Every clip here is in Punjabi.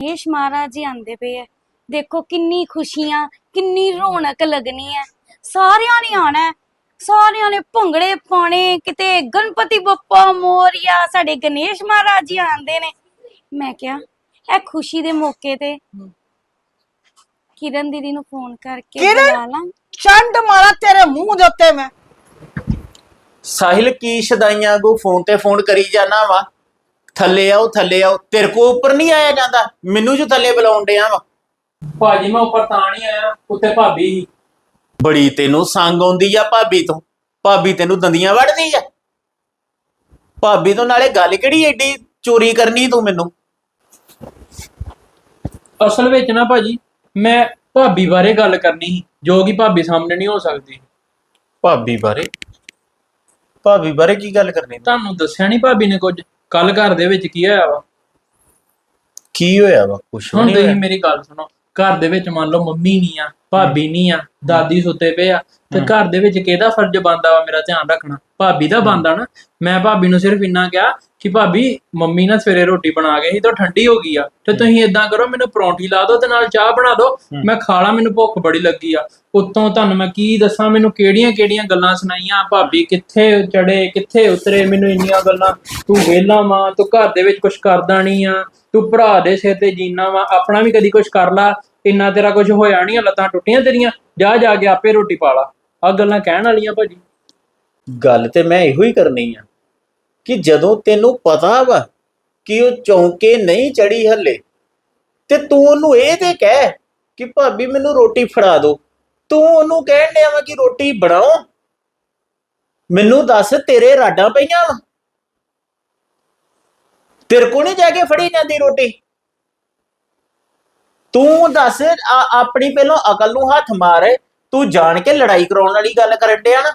ਗਣੇਸ਼ ਮਹਾਰਾਜ ਜੀ ਆਂਦੇ ਪਏ ਐ ਦੇਖੋ ਕਿੰਨੀ ਖੁਸ਼ੀਆਂ ਕਿੰਨੀ ਰੌਣਕ ਲੱਗਣੀ ਹੈ ਸਾਰਿਆਂ ਨੇ ਆਣਾ ਹੈ। ਸਾਰਿਆਂ ਨੇ ਭੰਗੜੇ ਪਾਣੇ ਕਿਤੇ ਗਣਪਤੀ ਬੱਪਾ ਮੋਰੀਆ ਸਾਡੇ ਗਣੇਸ਼ ਮਹਾਰਾਜ ਜੀ ਆਂਦੇ ਨੇ। ਮੈਂ ਕਿਹਾ ਇਹ ਖੁਸ਼ੀ ਦੇ ਮੌਕੇ ਤੇ ਕਿਰਨ ਦੀਦੀ ਨੂੰ ਫੋਨ ਕਰਕੇ ਕਿਰਨ? ਬੁਲਾ ਲਾਂ। ਚੰਡ ਮਾਰਾ ਤੇਰੇ ਮੂੰਹ ਦੇ ਉੱਤੇ ਮੈਂ। ਸਾਹਿਲ ਕੀ ਸ਼ਦਾਈਆਂ ਕੋ ਫੋਨ ਤੇ ਫੋਨ ਕਰੀ ਜਾਣਾ ਵਾ? ਥੱਲੇ ਆਓ ਥੱਲੇ ਆਓ। ਤੇਰੇ ਕੋ ਉੱਪਰ ਨਹੀਂ ਆਇਆ ਜਾਂਦਾ। ਮੈਨੂੰ ਜੋ ਥੱਲੇ ਬੁਲਾਉਣ ਡਿਆ ਵਾ। ਭਾਜੀ ਮੈਂ ਉੱਪਰ ਤਾਂ ਨਹੀਂ ਆਇਆ। ਉੱਤੇ ਭਾਬੀ ਸੀ। ਬੜੀ ਤੈਨੂੰ ਸੰਗ ਆਉਂਦੀ ਆ ਭਾਬੀ ਤੋਂ। ਭਾਬੀ ਤੈਨੂੰ ਦੰਦੀਆਂ ਵੜਦੀ ਆ। ਭਾਬੀ ਤੋਂ ਨਾਲੇ ਗੱਲ ਕਿਹੜੀ ਏਡੀ ਚੋਰੀ ਕਰਨੀ ਤੂੰ ਮੈਨੂੰ? ਅਸਲ ਵਿੱਚ ਨਾ ਭਾਜੀ ਮੈਂ ਭਾਬੀ ਬਾਰੇ ਗੱਲ ਕਰਨੀ ਸੀ ਜੋ ਕਿ ਭਾਬੀ ਸਾਹਮਣੇ ਨਹੀਂ ਹੋ ਸਕਦੀ। ਭਾਬੀ ਬਾਰੇ? ਭਾਬੀ ਬਾਰੇ ਕੀ ਗੱਲ ਕਰਨੀ? ਤੂੰ? ਤੁਹਾਨੂੰ ਦੱਸਿਆ ਨਹੀਂ ਭਾਬੀ ਨੇ ਕੁਝ? ਕੱਲ ਘਰ ਦੇ ਵਿੱਚ ਕੀ ਹੋਇਆ ਵਾ ਕੀ ਹੋਇਆ ਵਾ ਕੁਛ ਹੁਣ ਨਹੀਂ ਤੁਸੀਂ ਹੋਇਆ। ਮੇਰੀ ਗੱਲ ਸੁਣੋ ਘਰ ਦੇ ਵਿੱਚ ਮੰਨ ਲਓ ਮੰਮੀ ਨਹੀਂ ਆ ਭਾਬੀ ਨਹੀਂ ਆ ਦਾਦੀ ਸੁੱਤੇ ਪਏ ਆ ਤੇ। ਘਰ ਦੇ ਵਿੱਚ ਕਿਹਦਾ ਫਰਜ਼ ਬਣਦਾ ਵਾ ਮੇਰਾ ਧਿਆਨ ਰੱਖਣਾ ਭਾਬੀ ਦਾ ਬਣਦਾ ਨਾ ਮੈਂ ਭਾਬੀ ਨੂੰ ਸਿਰਫ ਇੰਨਾ ਕਿਹਾ ਕਿ ਭਾਬੀ ਮੰਮੀ ਨਾ ਸਵੇਰੇ ਰੋਟੀ ਬਣਾ ਗਏ ਸੀ ਤਾਂ ਠੰਡੀ ਹੋ ਗਈ ਆ ਤੇ ਤੁਸੀਂ ਇਦਾਂ ਕਰੋ ਮੈਨੂੰ ਪਰੌਂਠੀ ਲਾ ਦਿਓ ਤੇ ਨਾਲ ਚਾਹ ਬਣਾ ਦਿਓ। ਮੈਂ ਖਾ ਲਾਂ ਮੈਨੂੰ ਭੁੱਖ ਬੜੀ ਲੱਗੀ ਆ। ਉੱਤੋਂ ਤੁਹਾਨੂੰ ਮੈਂ ਕੀ ਦੱਸਾਂ ਮੈਨੂੰ ਕਿਹੜੀਆਂ ਕਿਹੜੀਆਂ ਗੱਲਾਂ ਸੁਣਾਈਆਂ ਭਾਬੀ ਕਿੱਥੇ ਚੜੇ ਕਿੱਥੇ ਉਤਰੇ ਮੈਨੂੰ ਇੰਨੀਆਂ ਗੱਲਾਂ ਤੂੰ ਵਿਹਲਾ ਮਾਂ ਤੂੰ ਘਰ ਦੇ ਵਿੱਚ ਕੁਝ ਕਰਦਾ ਨਹੀਂ ਆ ਤੂੰ ਭਰਾ ਦੇ ਸਿਰ ਤੇ ਜੀਨਾ ਵਾ ਆਪਣਾ ਵੀ ਕਦੀ ਕੁਝ ਕਰ ਲਾ ਇੰਨਾ ਤੇਰਾ ਕੁਝ ਹੋਇਆ ਨਹੀਂ ਲੱਤਾਂ ਟੁੱਟੀਆਂ ਤੇਰੀਆਂ ਜਾ ਜਾ ਕੇ ਆਪੇ ਰੋਟੀ ਪਾ ਲਾ। ਆ ਗੱਲਾਂ ਕਹਿਣ ਵਾਲੀਆਂ ਭਾਜੀ। ਗੱਲ ਤੇ ਮੈਂ ਇਹੋ ਹੀ ਕਰਨੀ ਆ ਕਿ ਜਦੋਂ ਤੈਨੂੰ ਪਤਾ ਵਾ ਕਿ ਉਹ ਚੌਂਕੇ ਨਹੀਂ ਚੜੀ ਹੱਲੇ, ਤੇ ਤੂੰ ਉਹਨੂੰ ਇਹ ਤੇ ਕਹਿ ਕਿ ਭਾਬੀ ਮੈਨੂੰ ਰੋਟੀ ਫੜਾ ਦਿਓ ਤੂੰ ਉਹਨੂੰ ਕਹਿਣ ਡਿਆ ਵਾ ਕਿ ਰੋਟੀ ਬਣਾਓ। ਮੈਨੂੰ ਦੱਸ ਤੇਰੇ ਰਾਡਾਂ ਪਈਆਂ ਵਾ। ਤੇਰੇ ਕੋਲ ਨਹੀਂ ਜਾ ਕੇ ਫੜੀ ਜਾਂਦੀ ਰੋਟੀ? ਤੂੰ ਦੱਸ ਆਪਣੀ ਪਹਿਲਾਂ ਅਕਲ ਨੂੰ ਹੱਥ ਮਾਰ। ਤੂੰ ਜਾਣ ਕੇ ਲੜਾਈ ਕਰਾਉਣ ਵਾਲੀ ਗੱਲ ਕਰਨ ਡਿਆ ਨਾ।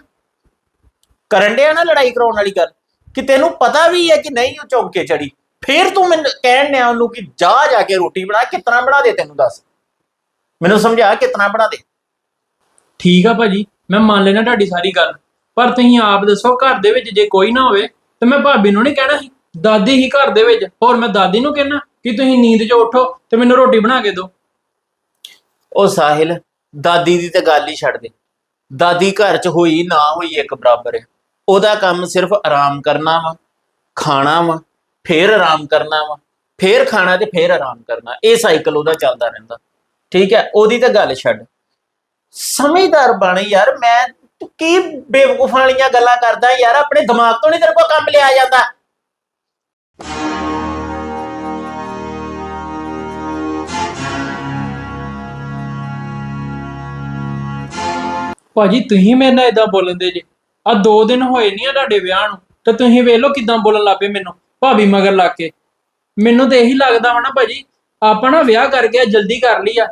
ਕਰਨ ਡਿਆ ਨਾ ਲੜਾਈ ਕਰਾਉਣ ਵਾਲੀ ਗੱਲ? ਕਿ ਤੈਨੂੰ ਪਤਾ ਵੀ ਹੈ ਕਿ ਨਹੀਂ ਉਹ ਚੌਂਕੇ ਚੜੀ? ਫੇਰ ਤੂੰ ਮੈਨੂੰ ਕਹਿਣ ਡਿਆ ਉਹਨੂੰ ਕਿ ਜਾ ਜਾ ਕੇ ਰੋਟੀ ਬਣਾ ਕਿਤਨਾ ਬਣਾ ਦੇ ਤੈਨੂੰ ਦੱਸ? ਮੈਨੂੰ ਸਮਝਾ ਕਿਤਨਾ ਬਣਾ ਦੇ। ਠੀਕ ਆ ਭਾਜੀ ਮੈਂ ਮੰਨ ਲੈਣਾ ਤੁਹਾਡੀ ਸਾਰੀ ਗੱਲ। ਪਰ ਤੁਸੀਂ ਆਪ ਦੱਸੋ ਘਰ ਦੇ ਵਿੱਚ ਜੇ ਕੋਈ ਨਾ ਹੋਵੇ ਤੇ ਮੈਂ ਭਾਬੀ ਨੂੰ ਨਹੀਂ ਕਹਿਣਾ ਸੀ। ਦਾਦੀ ਹੀ ਘਰ ਦੇ ਵਿੱਚ। ਹੋਰ ਮੈਂ ਦਾਦੀ ਨੂੰ ਕਹਿਣਾ ਕਿ ਤੁਸੀਂ ਨੀਂਦ 'ਚ ਉੱਠੋ ਤੇ ਮੈਨੂੰ ਰੋਟੀ ਬਣਾ ਕੇ ਦਿਓ। ਉਹ ਸਾਹਿਲ ਦਾਦੀ ਦੀ ਤੇ ਗੱਲ ਹੀ ਛੱਡ ਦੇ। ਦਾਦੀ ਘਰ 'ਚ ਹੋਈ ਨਾ ਹੋਈ ਇੱਕ ਬਰਾਬਰ। ਹੈ ਉਹਦਾ ਕੰਮ ਸਿਰਫ ਆਰਾਮ ਕਰਨਾ ਵਾ, ਖਾਣਾ ਵਾ, ਫੇਰ ਆਰਾਮ ਕਰਨਾ ਵਾ, ਫੇਰ ਖਾਣਾ ਤੇ ਫੇਰ ਆਰਾਮ ਕਰਨਾ, ਇਹ ਸਾਈਕਲ ਉਹਦਾ ਚੱਲਦਾ ਰਹਿੰਦਾ। ਠੀਕ ਹੈ, ਉਹਦੀ ਤਾਂ ਗੱਲ ਛੱਡ। ਸਮਝਦਾਰ ਬਣ ਯਾਰ, ਮੈਂ ਤੂੰ ਕੀ ਬੇਵਕੂਫਾਂ ਵਾਲੀਆਂ ਗੱਲਾਂ ਕਰਦਾ ਯਾਰ, ਆਪਣੇ ਦਿਮਾਗ ਤੋਂ ਨਹੀਂ ਤੇਰੇ ਕੋਲ ਕੰਮ ਲਿਆ ਜਾਂਦਾ। ਭਾਜੀ, ਤੁਸੀਂ ਮੇਰੇ ਨਾਲ ਇਦਾਂ ਬੋਲਣ ਦੇ ਜੇ? ਆ ਦੋ ਦਿਨ ਹੋਏ ਨਹੀਂ ਆ ਤੁਹਾਡੇ ਵਿਆਹ ਨੂੰ, ਤੇ ਤੁਸੀਂ ਵੇਖ ਲਓ ਕਿਦਾਂ ਬੋਲਣ ਲੱਪੇ ਮੈਨੂੰ, ਭਾਬੀ ਮਗਰ ਲੱਗ ਕੇ। ਮੈਨੂੰ ਤੇ ਇਹੀ ਲੱਗਦਾ ਵਾ ਨਾ ਭਾਜੀ, ਆਪਾਂ ਨਾ ਵਿਆਹ ਕਰਕੇ ਆ ਜਲਦੀ ਕਰ ਲਈ ਆ।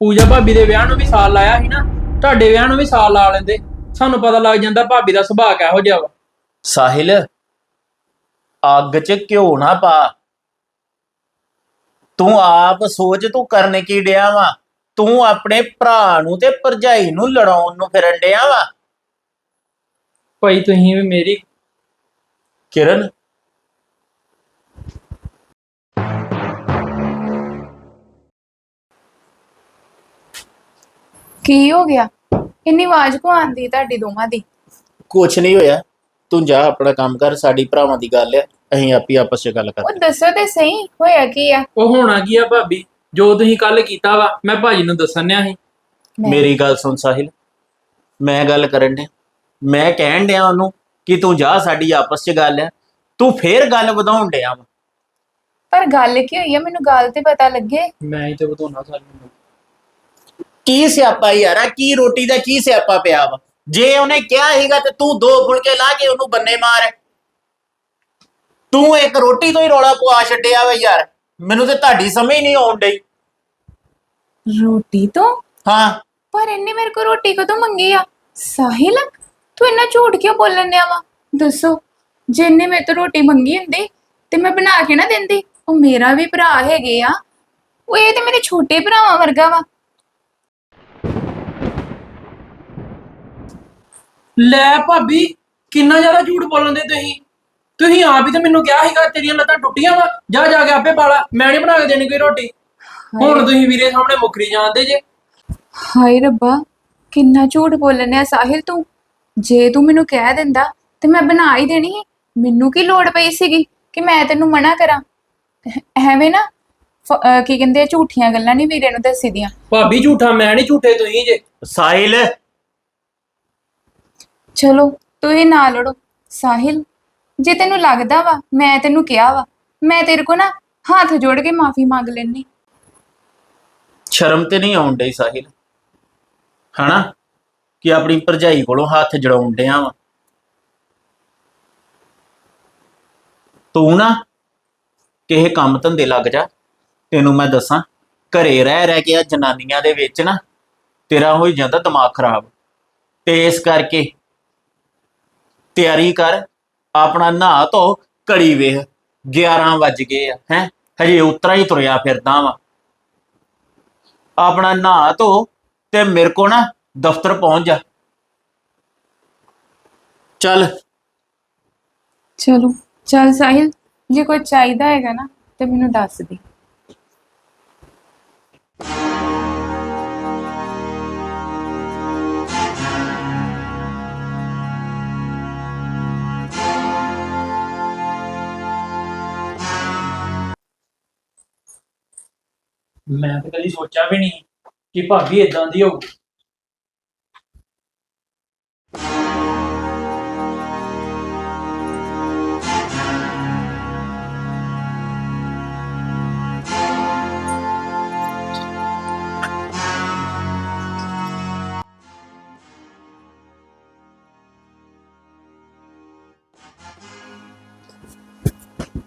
ਪੂਜਾ ਭਾਬੀ ਦੇ ਵਿਆਹ ਨੂੰ ਵੀ ਸਾਲ ਲਾਇਆ ਸੀ ਨਾ, ਤੁਹਾਡੇ ਵਿਆਹ ਨੂੰ ਵੀ ਸਾਲ ਲਾ ਲੈਂਦੇ। ਸਾਨੂੰ ਪਤਾ ਲੱਗ ਜਾਂਦਾ ਭਾਬੀ ਦਾ ਸੁਭਾਅ ਕਿਹੋ ਜਿਹਾ ਵਾ। ਸਾਹਿਲ, ਅੱਗ 'ਚ ਘਿਓ ਨਾ ਪਾ। ਤੂੰ ਆਪ ਸੋਚ ਤੂੰ ਕਰਨ ਕੀ ਡਿਆ ਵਾ? ਤੂੰ ਆਪਣੇ ਭਰਾ ਨੂੰ ਤੇ ਭਰਜਾਈ ਨੂੰ ਲੜਾਉਣ ਨੂੰ ਫਿਰਨ ਡਿਆ ਵਾ? ਭਾਈ ਤੁਸੀਂ ਵੀ ਮੇਰੀ ਕਿਰਨ? ਕੀ ਹੋ ਗਿਆ? ਇੰਨੀ ਆਵਾਜ਼ ਕੋ ਆਂਦੀ ਤੁਹਾਡੀ ਦੋਵਾਂ ਦੀ? ਕੁਛ ਨਹੀਂ ਹੋਇਆ। ਤੂੰ ਜਾ ਆਪਣਾ ਕੰਮ ਕਰ ਸਾਡੀ ਭਰਾਵਾਂ ਦੀ ਗੱਲ ਹੈ ਅਸੀਂ ਆਪੀ ਆਪਸ 'ਚ ਗੱਲ ਉਹ ਕਰਦੇ। ਦੱਸੋ ਤੇ ਸਹੀ ਹੋਇਆ ਕੀ ਆ? ਉਹ ਹੋਣਾ ਕੀ ਆ ਭਾਬੀ? ਜੋ ਤੁਸੀਂ ਕੱਲ ਕੀਤਾ ਵਾ ਮੈਂ ਭਾਜੀ ਨੂੰ ਦੱਸਣਿਆ ਸੀ। ਮੇਰੀ ਗੱਲ ਸੁਣ ਸਾਹਿਲ। ਮੈਂ ਗੱਲ ਕਰਨ ਡਿਆ। ਮੈਂ ਕਹਿਣ ਡਿਆ ਉਹਨੂੰ ਕਿ ਤੂੰ ਜਾ ਸਾਡੀ ਆਪਸ 'ਚ ਗੱਲ ਹੈ। ਤੂੰ ਫੇਰ ਗੱਲ ਵਧਾਉਣ ਡਿਆ ਵਾ। ਪਰ ਗੱਲ ਕੀ ਹੋਈ ਆ? ਮੈਨੂੰ ਗੱਲ ਤੇ ਪਤਾ ਲੱਗੇ। ਮੈਂ ਹੀ ਤੇ ਬਤਾਉਣਾ ਸਾਰਿਆਂ ਨੂੰ ਕੀ ਸਿਆਪਾ ਯਾਰਾ ਕੀ ਰੋਟੀ ਦਾ ਕੀ ਸਿਆਪਾ ਪਿਆ ਵਾ? ਜੇ ਉਹਨੇ ਕਿਹਾ ਹੈਗਾ ਤੇ ਤੂੰ ਦੋ ਫੁਲਕੇ ਲਾ ਕੇ ਉਹਨੂੰ ਬੰਨੇ ਮਾਰ। ਤੂੰ ਇੱਕ ਰੋਟੀ ਤੋਂ ਹੀ ਰੌਲਾ ਪਵਾ ਛੱਡਿਆ ਵਾ ਯਾਰ। ਮੈਨੂੰ ਤੇ ਤੁਹਾਡੀ ਸਮਝ ਨਹੀਂ ਆਉਣ ਡਈ। ਰੋਟੀ ਤੋਂ? ਹਾਂ। ਪਰ ਇੰਨੇ ਮੇਰੇ ਕੋ ਰੋਟੀ ਕਦੋਂ ਮੰਗੀ ਆ? ਸਾਹਿਲ ਤੂੰ ਇੰਨਾ ਝੂਠ ਕਿਉਂ ਬੋਲਣ ਡਿਆ ਵਾ? ਦੱਸੋ ਜੇ ਇਹਨੇ ਮੇਰੇ ਤੋਂ ਰੋਟੀ ਮੰਗੀ ਹੁੰਦੀ ਤੇ ਮੈਂ ਬਣਾ ਕੇ ਨਾ ਦਿੰਦੀ ਉਹ ਮੇਰਾ ਵੀ ਭਰਾ ਹੈਗੇ ਆ ਉਹ ਇਹ ਤੇ ਮੇਰੇ ਛੋਟੇ ਭਰਾਵਾਂ ਵਰਗਾ ਵਾ। ਲੈ ਭਾਬੀ ਕਿੰਨਾ ਜ਼ਿਆਦਾ ਝੂਠ ਬੋਲਣਦੇ ਤੁਸੀਂ? ਤੁਸੀਂ ਆਪ ਹੀ ਤੇ ਮੈਨੂੰ ਕਿਹਾ ਸੀਗਾ ਤੇਰੀਆਂ ਲੱਤਾਂ ਟੁੱਟੀਆਂ ਵਾ ਜਾ ਜਾ ਕੇ ਆਪੇ ਪਾਲਾ ਮੈਂ ਨਹੀਂ ਬਣਾ ਕੇ ਦੇਣੀ ਕੋਈ ਰੋਟੀ। ਹੁਣ ਤੁਸੀਂ ਵੀਰੇ ਸਾਹਮਣੇ ਮੁਕਰੀ ਜਾਂਦੇ ਜੇ। ਹਾਏ ਰੱਬਾ ਕਿੰਨਾ ਝੂਠ ਬੋਲਣ ਆ ਸਾਹਿਲ ਤੂੰ। ਜੇ ਤੂੰ ਮੈਨੂੰ ਕਹਿ ਦਿੰਦਾ ਤੇ ਮੈਂ ਬਣਾ ਹੀ ਦੇਣੀ ਸੀ। ਮੈਨੂੰ ਕੀ ਲੋੜ ਪਈ ਸੀਗੀ ਕਿ ਮੈਂ ਤੈਨੂੰ ਮਨਾ ਕਰਾਂ? ਐਵੇਂ ਨਾ ਫ- ਅਹ ਕੀ ਕਹਿੰਦੇ ਆ, ਝੂਠੀਆਂ ਗੱਲਾਂ ਨਹੀਂ ਵੀਰੇ ਨੂੰ ਦੱਸੀ ਦੀਆਂ। ਭਾਬੀ ਝੂਠਾ ਮੈਂ ਨਹੀਂ ਝੂਠੇ ਤੁਸੀਂ ਜੇ। ਸਾਹਿਲ। ਚਲੋ ਤੂੰ ਇਹ ਨਾ ਲੜੋ। ਸਾਹਿਲ ਜੇ ਤੈਨੂੰ ਲੱਗਦਾ ਵਾ ਮੈਂ ਤੈਨੂੰ ਕਿਹਾ ਵਾ ਮੈਂ ਤੇਰੇ ਕੋ ਨਾ ਹੱਥ ਜੋੜ ਕੇ ਮਾਫੀ ਮੰਗ ਲੈਣੀ ਸ਼ਰਮ ਤੇ ਨਹੀਂ ਆਉਣ ਡਈ ਸਾਹਿਲ। ਹਨਾ? ਕਿ ਆਪਣੀ ਭਰਜਾਈ ਕੋਲੋਂ ਹੱਥ ਜੜਾਉਣ ਡਿਆ ਵਾ। ਤੂੰ ਨਾ ਕਿਸੇ ਕੰਮ ਧੰਦੇ ਲੱਗ ਜਾ। ਤੈਨੂੰ ਮੈਂ ਦੱਸਾਂ, ਘਰੇ ਰਹਿ ਰਹਿ ਕੇ ਆ ਜਨਾਨੀਆਂ ਦੇ ਵਿੱਚ ਨਾ ਤੇਰਾ ਹੋਈ ਜਾਂਦਾ ਦਿਮਾਗ ਖਰਾਬ। ਤੇ ਇਸ ਕਰਕੇ ਤਿਆਰੀ ਕਰ, ਆਪਣਾ ਨਹਾ ਧੋ, ਘੜੀ ਵੇਖ 11 ਵੱਜ ਗਏ ਆ, ਹੈ? ਹਜੇ ਉਤਰਾ ਹੀ ਤੁਰਿਆ ਫਿਰਦਾ ਵਾ। ਆਪਣਾ ਨਹਾ ਧੋ ਤੇ ਮੇਰੇ ਕੋ ਨਾ ਦਫ਼ਤਰ ਪਹੁੰਚ ਜਾ। ਚੱਲ। ਚਲੋ। ਚੱਲ ਸਾਹਿਲ ਜੇ ਕੋਈ ਚਾਹੀਦਾ ਹੈਗਾ ਨਾ ਤੇ ਮੈਨੂੰ ਦੱਸ ਦੇ। ਮੈਂ ਤਾਂ ਕਦੀ ਸੋਚਿਆ ਵੀ ਨਹੀਂ ਕਿ ਭਾਬੀ ਇਦਾਂ ਦੀ ਹੋਊ।